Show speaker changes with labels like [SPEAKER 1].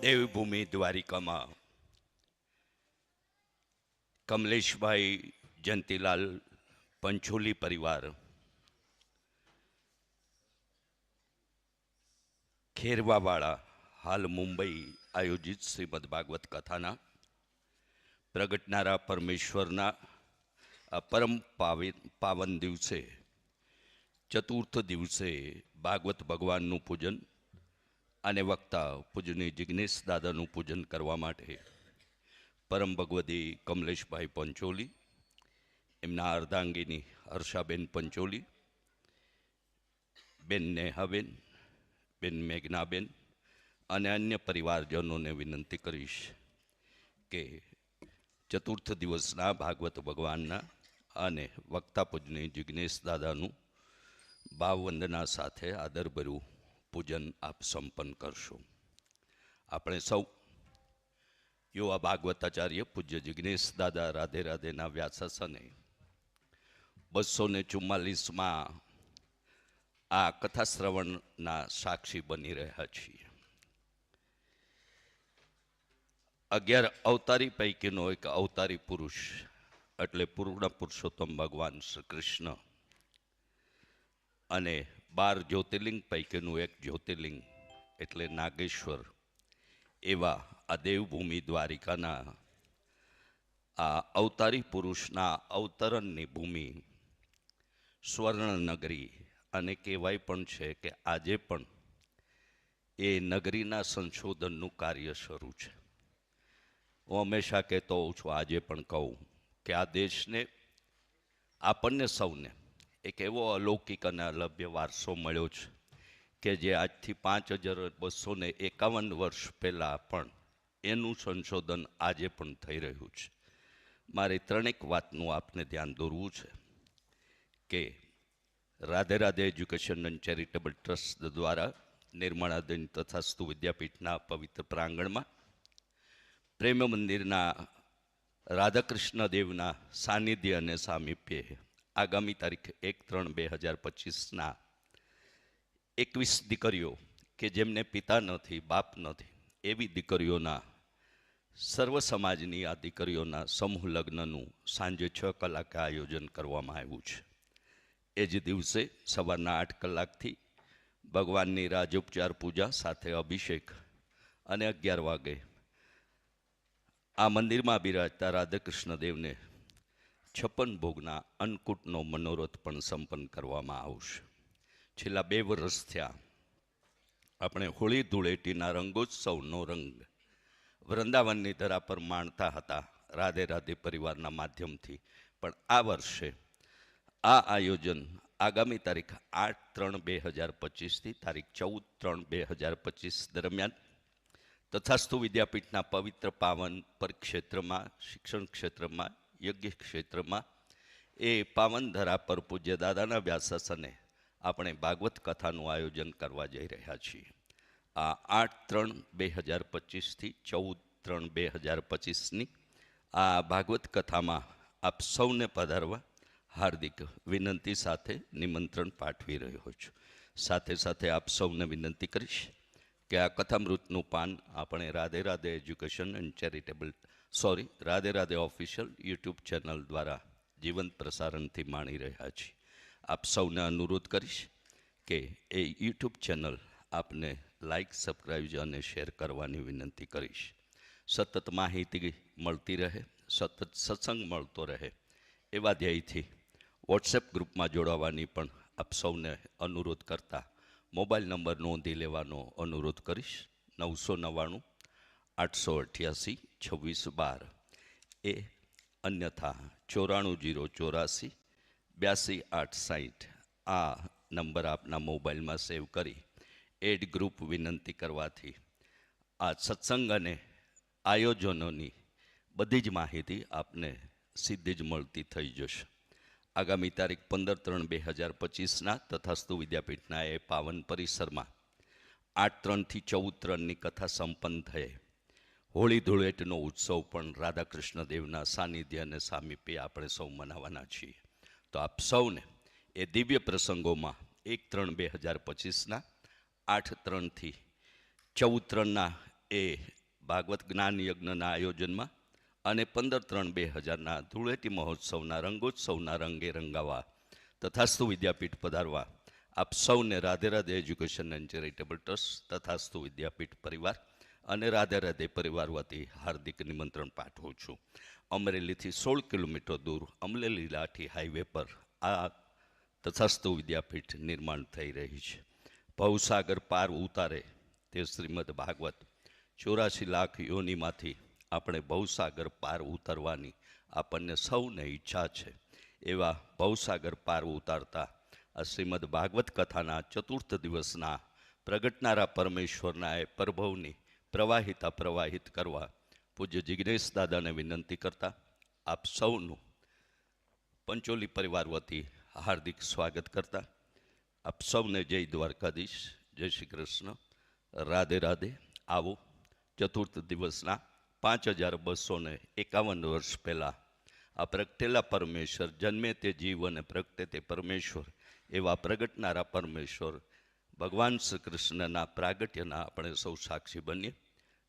[SPEAKER 1] દેવભૂમિ દ્વારિકામાં. કમલેશભાઈ જંતીલાલ પંચોલી પરિવાર. ખેરવાવાળા હાલ મુંબઈ આયોજિત શ્રીમદ ભાગવત કથાના. પ્રગટનારા પરમેશ્વરના આ પરમ પાવન દિવસે, ચતુર્થ દિવસે ભાગવત ભગવાનનું પૂજન અને વક્તા પૂજની જિજ્ઞેશ દાદાનું પૂજન કરવા માટે પરમ ભગવતી કમલેશભાઈ પંચોલી, એમના અર્ધાંગીની હર્ષાબેન પંચોલી, બેન નેહાબેન, બેન મેઘનાબેન અને અન્ય પરિવારજનોને વિનંતી કરીશ કે ચતુર્થ દિવસના ભાગવત ભગવાનના અને વક્તા પૂજની જિજ્ઞેશ દાદાનું ભાવવંદના સાથે આદરભર્યું પૂજન આપ સંપન્ન કરશો. આપણે સૌ યુવા ભાગવતાચાર્ય પૂજ્ય જિજ્ઞેશ દાદા રાધે રાધેના વ્યાસાસને બસો ને ચુમ્માલીસમાં આ કથા શ્રવણના સાક્ષી બની રહ્યા છીએ. અગિયાર અવતારી પૈકીનો એક અવતારી પુરુષ, એટલે પૂર્ણ પુરુષોત્તમ ભગવાન શ્રી કૃષ્ણ અને બાર જ્યોતિર્લિંગ, પૈકીનું એક જ્યોતિર્લિંગ એટલે નાગેશ્વર. એવા આ દેવભૂમિ દ્વારિકાના આ અવતારી પુરુષના અવતરણની ભૂમિ સ્વર્ણનગરી. અને કહેવાય પણ છે કે આજે પણ એ નગરીના સંશોધનનું કાર્ય શરૂ છે. હું હંમેશા કહેતો હોઉં છું, આજે પણ કહું કે આ દેશને, આપણને સૌને એક એવો અલૌકિક અને અલભ્ય વારસો મળ્યો છે કે જે આજથી પાંચ હજાર બસો ને એકાવન વર્ષ પહેલાં પણ એનું સંશોધન આજે પણ થઈ રહ્યું છે. મારે ત્રણેક વાતનું આપને ધ્યાન દોરવું છે કે Radhe Radhe education and charitable trust દ્વારા નિર્માણાધીન તથાસ્તુ વિદ્યાપીઠના પવિત્ર પ્રાંગણમાં પ્રેમ મંદિરના રાધાકૃષ્ણ દેવના સાનિધ્ય અને સામીપ્યે આગામી તારીખ એક ત્રણ બે હજાર પચીસના એકવીસ દીકરીઓ કે જેમને પિતા નથી, બાપ નથી, એવી દીકરીઓના સર્વ સમાજની આ દીકરીઓના સમૂહ લગ્નનું સાંજે છ કલાકે આયોજન કરવામાં આવ્યું છે. એ જ દિવસે સવારના આઠ કલાકથી ભગવાનની રાજોપચાર પૂજા સાથે અભિષેક અને અગિયાર વાગે આ મંદિરમાં બિરાજતા રાધાકૃષ્ણ દેવને છપ્પન ભોગના અન્નકૂટનો મનોરથ પણ સંપન્ન કરવામાં આવશે. છેલ્લા બે વર્ષ થયા આપણે હોળી ધૂળેટીના રંગોત્સવનો રંગ વૃંદાવનની ધરા પર માણતા હતા રાધે રાધે પરિવારના માધ્યમથી. પણ આ વર્ષે આ આયોજન આગામી તારીખ આઠ ત્રણ બે હજાર પચીસથી તારીખ ચૌદ ત્રણ બે હજાર પચીસ દરમિયાન તથાસ્તુ વિદ્યાપીઠના પવિત્ર પાવન પરિક્ષેત્રમાં શિક્ષણ ક્ષેત્રમાં યજ્ઞ ક્ષેત્રમાં એ પાવન ધરા પર પૂજ્ય દાદાના વ્યાસાસને આપણે ભાગવત કથાનું આયોજન કરવા જઈ રહ્યા છીએ. આ આઠ ત્રણ બે હજાર પચીસથી ચૌદ ત્રણ બે હજાર પચીસની આ ભાગવત કથામાં આપ સૌને પધારવા હાર્દિક વિનંતી સાથે નિમંત્રણ પાઠવી રહ્યો છું. સાથે સાથે આપ સૌને વિનંતી કરીશ કે આ કથામૃતનું પાન આપણે Radhe Radhe education and charitable sorry, Radhe Radhe official YouTube channel દ્વારા જીવંત પ્રસારણથી માણી રહ્યા છીએ. આપ સૌને અનુરોધ કરીશ કે એ યુટ્યુબ ચેનલ આપને લાઇક સબસ્ક્રાઈબ અને શેર કરવાની વિનંતી કરીશ. સતત માહિતી મળતી રહે, સતત સત્સંગ મળતો રહે, એવા ધ્યેયથી વોટ્સએપ ગ્રુપમાં જોડાવાની પણ આપ સૌને અનુરોધ કરતા મોબાઈલ નંબર નોંધી લેવાનો અનુરોધ કરીશ. નવસો નવ્વાણું આઠસો અઠ્યાસી, છવ્વીસ બાર. એ અન્યથા ચોરાણું જીરો ચોરાસી, બ્યાસી આઠ સાઠ આ નંબર આપના મોબાઈલમાં સેવ કરી એડ ગ્રુપ વિનંતી કરવાથી આ સત્સંગ અને આયોજનોની બધી જ માહિતી આપને સીધી જ મળતી થઈ જશે. આગામી તારીખ પંદર ત્રણ બે હજાર પચીસના તથાસ્તુ વિદ્યાપીઠના એ પાવન પરિસરમાં આઠ ત્રણથી ચૌદ ત્રણની કથા સંપન્ન થયે. હોળી ધૂળેટનો ઉત્સવ પણ રાધાકૃષ્ણ દેવના સાનિધ્ય અને સામીપ્ય આપણે સૌ મનાવવાના છીએ. તો આપ સૌને એ દિવ્ય પ્રસંગોમાં એક ત્રણ બે હજાર પચીસના, આઠ ત્રણથી ચૌદ ત્રણના એ ભાગવત જ્ઞાન યજ્ઞના આયોજનમાં અને પંદર ત્રણ બે હજારના ધૂળેટી મહોત્સવના રંગોત્સવના રંગે રંગાવા તથાસ્તુ વિદ્યાપીઠ પધારવા આપ સૌને Radhe Radhe education and charitable trust Tathastu વિદ્યાપીઠ પરિવાર અને રાધે રાધે પરિવાર વતી હાર્દિક નિમંત્રણ પાઠવું છું. અમરેલીથી સોળ કિલોમીટર દૂર અમરેલી લાઠી હાઈવે પર આ તથાસ્તુ વિદ્યાપીઠ નિર્માણ થઈ રહી છે. ભવસાગર પાર ઉતારે તે શ્રીમદ ભાગવત ચોરાશી લાખ યોનીમાંથી આપણે ભવસાગર પાર ઉતરવાની આપણને સૌને ઈચ્છા છે. એવા ભવસાગર પાર ઉતારતા આ શ્રીમદ ભાગવત કથાના ચતુર્થ દિવસના પ્રગટનારા પરમેશ્વરના એ પ્રભવની પ્રવાહિતા પ્રવાહિત કરવા પૂજ્ય જિગ્નેશ દાદાને વિનંતી કરતા આપ સૌનું પંચોલી પરિવાર વતી હાર્દિક સ્વાગત કરતા આપ સૌને જય દ્વારકાધીશ, જય શ્રી કૃષ્ણ. રાધે રાધે. આવો ચતુર્થ દિવસના પાંચ હજાર બસો ને એકાવન વર્ષ પહેલાં આ પ્રગટેલા પરમેશ્વર જન્મે તે જીવ અને પ્રગટે તે પરમેશ્વર એવા પ્રગટનારા પરમેશ્વર ભગવાન શ્રી કૃષ્ણના પ્રાગટ્યના આપણે સૌ સાક્ષી બનીએ.